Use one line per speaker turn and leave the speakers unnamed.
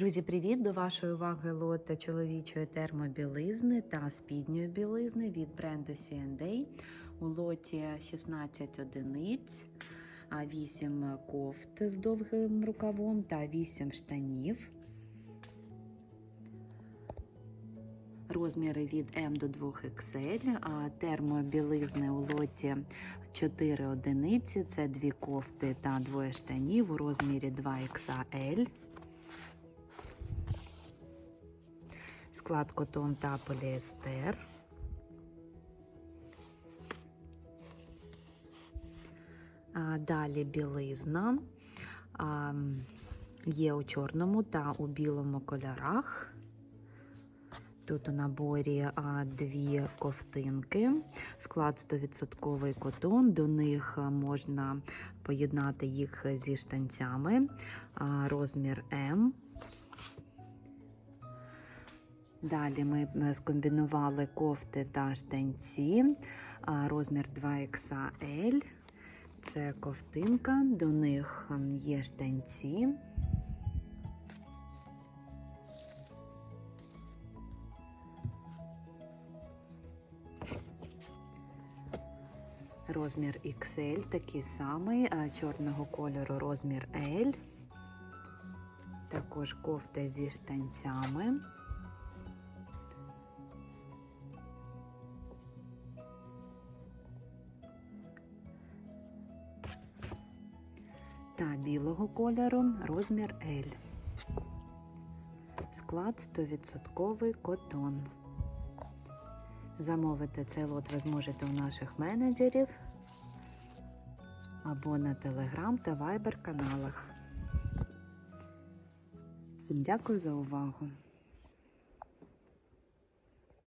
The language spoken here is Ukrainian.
Друзі, привіт! До вашої уваги лот чоловічої термобілизни та спідньої білизни від бренду C&A. У лоті 16 одиниць, 8 кофт з довгим рукавом та 8 штанів. Розміри від М до 2 XL, а термобілизни у лоті 4 одиниці. Це дві кофти та двоє штанів у розмірі 2 Склад котон та поліестер. Далі білизна. Є у чорному та у білому кольорах. Тут у наборі дві ковтинки, склад 100% котон. До них можна поєднати їх зі штанцями, розмір М. Далі ми скомбінували кофти та штанці, розмір 2XL. Це ковтинка, до них є штанці. Розмір XL такий самий, чорного кольору розмір L. Також кофта зі штанцями. Та білого кольору розмір L. Склад 100% котон. Замовити цей лот ви зможете у наших менеджерів або на Telegram та Viber каналах. Всім дякую за увагу!